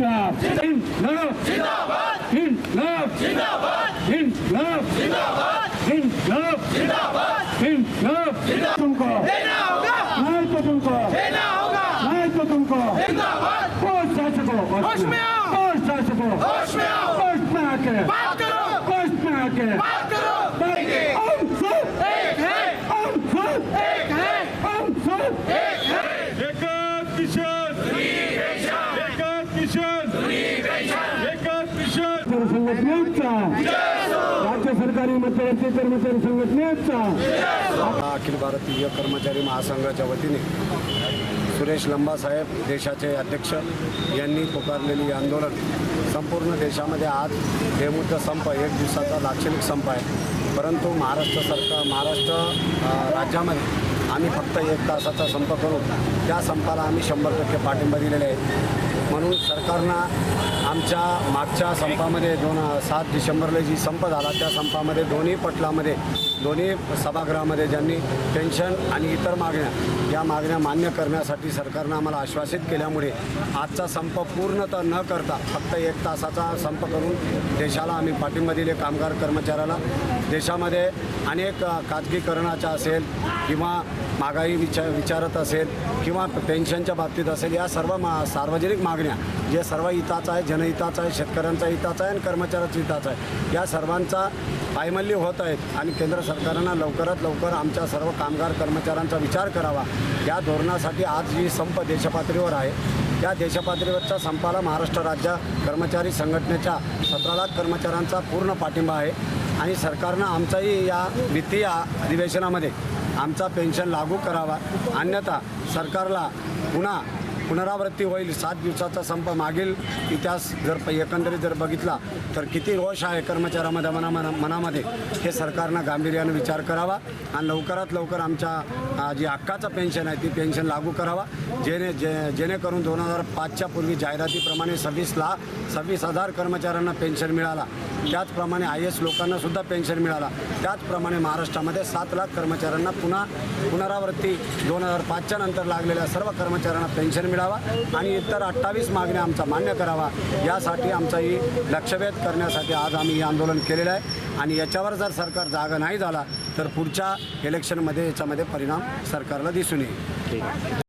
ইনসাফ ইনসাফ জিন্দাবাদ ইনসাফ জিন্দাবাদ ইনসাফ জিন্দাবাদ ইনসাফ জিন্দাবাদ ইনসাফ জিন্দাবাদ तुमको देना होगा नहीं तो तुमको देना होगा नहीं तो तुमको जिंदाबाद होश जा सको होश में आओ होश जा सको होश में आओ होश में आके बात करो होश में आके बात करो कर्मचारी संघटनेचा अखिल भारतीय कर्मचारी महासंघाच्या वतीने सुरेश लंबासाहेब देशाचे अध्यक्ष यांनी पुकारलेली आंदोलन संपूर्ण देशामध्ये आज बेमुद्दा संप एक दिवसाचा लाक्षणिक संप आहे. परंतु महाराष्ट्र सरकार महाराष्ट्र राज्यामध्ये आम्ही फक्त एक तासाचा संप करू. त्या संपाला आम्ही शंभर टक्के पाठिंबा दिलेले आहे. म्हणून सरकारनं आमच्या मागच्या संपामध्ये दोन सात डिसेंबरला जी संप झाला त्या संपामध्ये दोन्ही पटलामध्ये दोन्ही सभागृहामध्ये ज्यांनी पेन्शन आणि इतर मागण्या या मागण्या मान्य करण्यासाठी सरकारनं आम्हाला आश्वासित केल्यामुळे आजचा संप पूर्णतः न करता फक्त एक तासाचा संप करून देशाला आम्ही पाठिंबा दिले कामगार कर्मचाऱ्याला. देशामध्ये अनेक खाजगीकरणाच्या असेल किंवा महागाई विचार विचारत असेल किंवा पेन्शनच्या बाबतीत असेल या सर्व मा सार्वजनिक मागण्या जे सर्व हिताचं आहे जनहिताचं आहे शेतकऱ्यांचा हिताचं आहे आणि कर्मचाऱ्याचा हिताचं आहे या सर्वांचा पायमल्ली होत आहेत आणि केंद्र सरकारनं लवकरात लवकर आमच्या सर्व कामगार कर्मचाऱ्यांचा विचार करावा. या धोरणासाठी आज जी संप देशपातळीवर आहे. या देशपातळीवरच्या संपाला महाराष्ट्र राज्य कर्मचारी संघटनेच्या सतरा लाख कर्मचाऱ्यांचा पूर्ण पाठिंबा आहे आणि सरकारनं आमचाही या वित्तीय अधिवेशनामध्ये आमचा पेन्शन लागू करावा. अन्यथा सरकारला पुन्हा पुनरावृत्ती होईल. सात दिवसाचा संप मागील इतिहास जर प- एकंदरीत जर बघितला तर किती रोष आहे कर्मचाऱ्यामध्ये मना मना मनामध्ये हे सरकारनं गांभीर्यानं विचार करावा आणि लवकरात लवकर आमच्या जी हक्काचं पेन्शन आहे ती पेन्शन लागू करावा. जेणे जे जेणेकरून दोन हजार पाचच्या पूर्वी जाहिरातीप्रमाणे सव्वीस लाख सव्वीस हजार कर्मचाऱ्यांना पेन्शन मिळाला. त्याचप्रमाणे आय एस लोकांना सुद्धा पेन्शन मिळाला. त्याचप्रमाणे महाराष्ट्रामध्ये सात लाख कर्मचाऱ्यांना पुन्हा पुनरावृत्ती दोन हजार पाचच्या नंतर लागलेल्या सर्व कर्मचाऱ्यांना पेन्शन मिळावा आणि इतर अठ्ठावीस मागण्या आमचा मान्य करावा. यासाठी आमचा ही लक्षवेध करण्यासाठी आज आम्ही हे आंदोलन केलेलं आहे. आणि याच्यावर जर सरकार जागा नाही झाला तर पुढच्या इलेक्शनमध्ये याच्यामध्ये परिणाम सरकारला दिसून येईल.